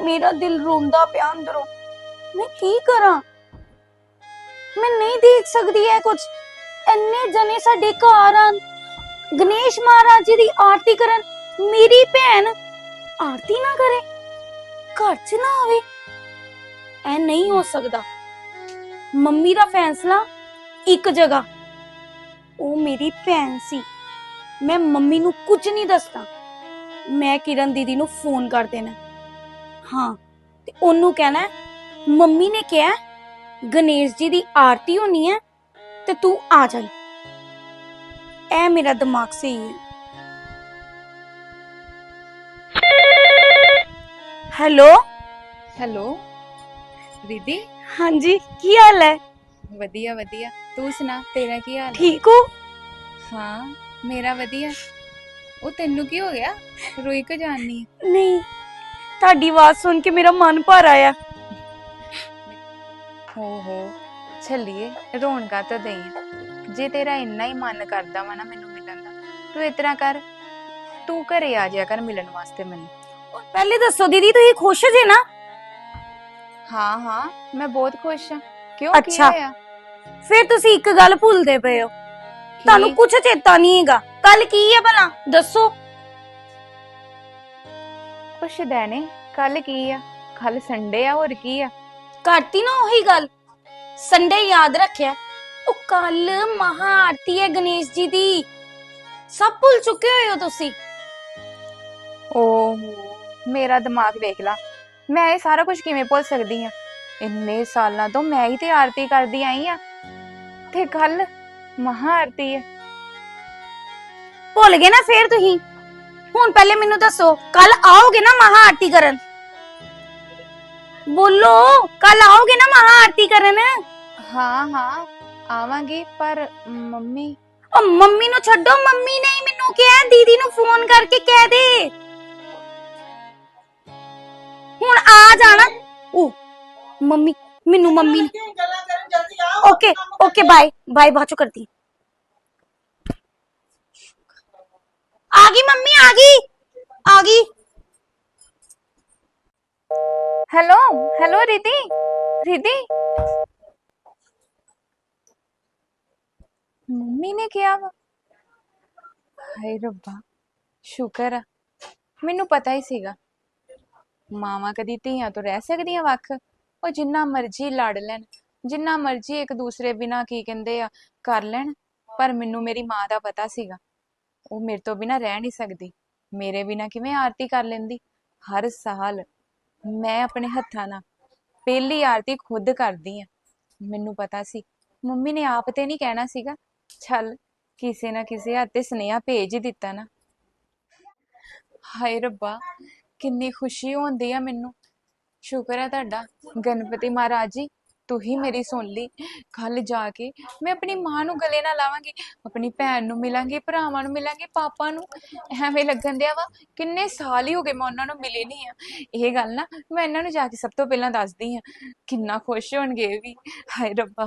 ਮੇਰਾ ਦਿਲ ਰੋਂਦਾ ਪਿਆ ਅੰਦਰੋਂ। ਮੈਂ ਕੀ ਕਰਾਂ? ਮੈਂ ਨਹੀਂ ਦੇਖ ਸਕਦੀ ਇਹ ਕੁਝ ਇੰਨੇ ਜਨੇ ਸਾਡੇ ਘਰ ਆਣ ਗਣੇਸ਼ ਮਹਾਰਾਜ ਜੀ ਦੀ ਆਰਤੀ ਕਰਨ। ਮੇਰੀ ਭੈਣ ਆਰਤੀ ਨਾ ਕਰੇ। ਘਰ 'ਚ ਨਾ ਆਵੇ। ਇਹ ਨਹੀਂ ਹੋ ਸਕਦਾ। ਮੰਮੀ ਦਾ ਫੈਸਲਾ ਇੱਕ ਜਗ੍ਹਾ। ਉਹ ਮੇਰੀ ਭੈਣ ਸੀ। ਮੈਂ ਮੰਮੀ ਨੂੰ ਕੁਝ ਨਹੀਂ ਦੱਸਦਾ। ਮੈਂ ਕਿਰਨ ਦੀਦੀ ਨੂੰ ਫੋਨ ਕਰ ਦੇਣਾ। ਹਾਂ, ਤੇ ਉਹਨੂੰ ਕਹਿਣਾ ਮੰਮੀ ਨੇ ਕਿਹਾ ਗਣੇਸ਼ ਜੀ ਦੀ ਆਰਤੀ ਹੋਣੀ ਹੈ ਤੇ ਤੂੰ ਆ ਜਾਈ। ਇਹ ਮੇਰਾ ਦਿਮਾਗ ਸਹੀ ਹੈ। ਹੈਲੋ? ਹੈਲੋ? ਦੀਦੀ? ਹਾਂਜੀ ਕੀ ਹਾਲ ਹੈ? ਵਧੀਆ ਵਧੀਆ। ਤੂੰ ਸੁਣਾ ਤੇਰਾ ਕੀ ਹਾਲ ਹੈ? ਠੀਕ ਹੋ? ਹਾਂ ਮੇਰਾ ਵਧੀਆ। ਉਹ ਤੈਨੂੰ ਕੀ ਹੋ ਗਿਆ? ਰੋਈ ਜਾਨੀ ਹੈ? ਨਹੀਂ ਤੁਹਾਡੀ ਆਵਾਜ਼ ਸੁਣ ਕੇ ਮੇਰਾ ਮਨ ਭਰ ਆਇਆ। ਹੋ ਹੋ ਚੱਲੀਏ ਰੌਣਕਾਂ ਤਾਂ ਦਈ। ਜੇ ਤੇਰਾ ਇੰਨਾ ਹੀ ਮਨ ਕਰਦਾ ਵਾ ਨਾ ਮੈਨੂੰ ਮਿਲਣ ਦਾ ਤੂੰ ਇਤਨਾ ਕਰ। ਤੂੰ ਘਰੇ ਆ ਜਾਇਆ ਕਰ ਮਿਲਣ ਵਾਸਤੇ ਮੈਨੂੰ। ਪਹਿਲੇ ਦੱਸੋ ਦੀਦੀ ਤੁਸੀਂ ਖੁਸ਼ ਜੇ ਨਾ? ਹਾਂ ਹਾਂ ਮੈਂ ਬਹੁਤ ਖੁਸ਼ ਹਾਂ। ਕਿਉਂ ਕੀ ਅੱਛਾ। ਹੋਇਆ? ਫਿਰ ਤੁਸੀਂ ਇੱਕ ਗੱਲ ਭੁੱਲਦੇ ਪਏ ਹੋ। ਤੁਹਾਨੂੰ? ਕੁਝ ਚੇਤਾ ਨਹੀਂ ਹੈਗਾ। ਕੱਲ ਕੀ ਹੈ ਭਲਾ? ਦੱਸੋ। ਕੁਛ ਦੇਣੇ ਕੱਲ ਕੀ ਆ? ਕੱਲ ਸੰਡੇ ਆ ਹੋਰ ਕੀ ਆ? ਕਰਤੀ ਨਾ ਉਹੀ ਗੱਲ। ਸੰਡੇ ਯਾਦ ਰੱਖਿਆ। ਉਹ ਕੱਲ ਮਹਾ ਆਰਤੀ ਹੈ ਗਣੇਸ਼ ਜੀ ਦੀ। ਸਭ ਭੁੱਲ ਚੁੱਕੇ ਹੋਏ ਹੋ ਤੁਸੀਂ। ਓਹੋ ਮੇਰਾ ਦਿਮਾਗ ਵੇਖ ਲਾ। ਮੈਂ ਇਹ ਸਾਰਾ ਕੁਝ ਕਿਵੇਂ ਭੁੱਲ ਸਕਦੀ ਆ? ਇੰਨੇ ਸਾਲਾਂ ਤੋਂ ਮੈਂ ਹੀ ਤੇ ਆਰਤੀ ਕਰਦੀ ਆਈ ਆ। ਤੇ ਕੱਲ ਮਹਾ ਆਰਤੀ ਹੈ ਭੁੱਲ ਗਏ ਨਾ ਫੇਰ ਤੁਸੀਂ? ਹੁਣ ਪਹਿਲੇ ਮੈਨੂੰ ਦੱਸੋ ਕੱਲ ਆਓਗੇ ਨਾ ਮਹਾ ਆਰਤੀ ਕਰਨ? ਬੋਲੋ ਕੱਲ ਆਓਗੇ ਨਾ ਮਹਾ ਆਰਤੀ ਕਰਨ? ਹਾਂ ਹਾਂ ਆਵਾਂਗੀ ਪਰ ਮੰਮੀ। ਉਹ ਮੰਮੀ ਨੂੰ ਛੱਡੋ ਮੰਮੀ ਨੇ ਹੀ ਮੈਨੂੰ ਕਿਹਾ ਦੀਦੀ ਨੂੰ ਫੋਨ ਕਰਕੇ ਕਹਿ ਦੇ। ਹੁਣ ਆ ਜਾਣਾ। ਉਹ ਮੰਮੀ ਮੈਨੂੰ ਮੰਮੀ ਨੇ ਗੱਲਾਂ ਕਰਨ ਜਲਦੀ ਆ ਓਕੇ ਓਕੇ ਬਾਏ ਬਾਏ ਬਾਅਦ ਚੋਂ ਕਰਦੀ। ਆ ਗਈ ਮੰਮੀ ਆ ਗਈ ਆ ਗਈ। Hello hello Riddhi Riddhi mummy ਨੇ ਕਿਹਾ ਵਾ ਹਾਏ ਰੱਬਾ ਸ਼ੁਕਰ ਆ ਮੈਨੂੰ ਪਤਾ ਹੀ ਸੀਗਾ ਮਾਵਾਂ ਕਦੀ ਧੀਆਂ ਤੋਂ ਰਹਿ ਸਕਦੀਆਂ ਵੱਖ ਉਹ ਜਿੰਨਾ ਮਰਜ਼ੀ ਲੜ ਲੈਣ ਜਿੰਨਾ ਮਰਜ਼ੀ ਇੱਕ ਦੂਸਰੇ ਬਿਨਾ ਕੀ ਕਹਿੰਦੇ ਆ ਕਰ ਲੈਣ ਪਰ ਮੈਨੂੰ ਮੇਰੀ ਮਾਂ ਦਾ ਪਤਾ ਸੀਗਾ ਉਹ ਮੇਰੇ ਤੋਂ ਬਿਨਾ ਰਹਿ ਨਹੀਂ ਸਕਦੀ ਮੇਰੇ ਬਿਨਾ ਕਿਵੇਂ ਆਰਤੀ ਕਰ ਲੈਂਦੀ ਹਰ ਸਾਲ ਮੈਂ ਆਪਣੇ ਹੱਥਾਂ ਨਾਲ ਪਹਿਲੀ ਆਰਤੀ ਖੁਦ ਕਰਦੀ ਆ ਮੈਨੂੰ ਪਤਾ ਸੀ। ਮੰਮੀ ਨੇ ਆਪ ਤੇ ਨਹੀਂ ਕਹਿਣਾ ਸੀਗਾ, ਚੱਲ ਕਿਸੇ ਨਾ ਕਿਸੇ ਹੱਥ ਤੇ ਸੁਨੇਹਾ ਭੇਜ ਹੀ ਦਿੱਤਾ ਨਾ। ਹਾਏ ਰੱਬਾ, ਕਿੰਨੀ ਖੁਸ਼ੀ ਹੁੰਦੀ ਆ ਮੈਨੂੰ। ਸ਼ੁਕਰ ਹੈ ਤੁਹਾਡਾ, ਗਣਪਤੀ ਮਹਾਰਾਜ ਜੀ। ਤੂੰ ਹੀ ਮੇਰੀ ਸੁਣ ਲਈ। ਕੱਲ ਜਾ ਕੇ ਮੈਂ ਆਪਣੀ ਮਾਂ ਨੂੰ ਗਲੇ ਨਾਲ ਲਾਵਾਂਗੀ, ਆਪਣੀ ਭੈਣ ਨੂੰ ਮਿਲਾਂਗੀ, ਭਰਾਵਾਂ ਨੂੰ ਮਿਲਾਂਗੀ, ਪਾਪਾ ਨੂੰ। ਐਵੇਂ ਲੱਗਣ ਦਿਆ ਵਾ, ਕਿੰਨੇ ਸਾਲ ਹੀ ਹੋ ਗਏ ਮੈਂ ਉਹਨਾਂ ਨੂੰ ਮਿਲੇ ਨਹੀਂ ਆ। ਇਹ ਗੱਲ ਨਾ ਮੈਂ ਇਹਨਾਂ ਨੂੰ ਜਾ ਕੇ ਸਭ ਤੋਂ ਪਹਿਲਾਂ ਦੱਸਦੀ ਆ, ਕਿੰਨਾ ਖੁਸ਼ ਹੋਣਗੇ ਇਹ ਵੀ। ਹਾਏ ਰੱਬਾ।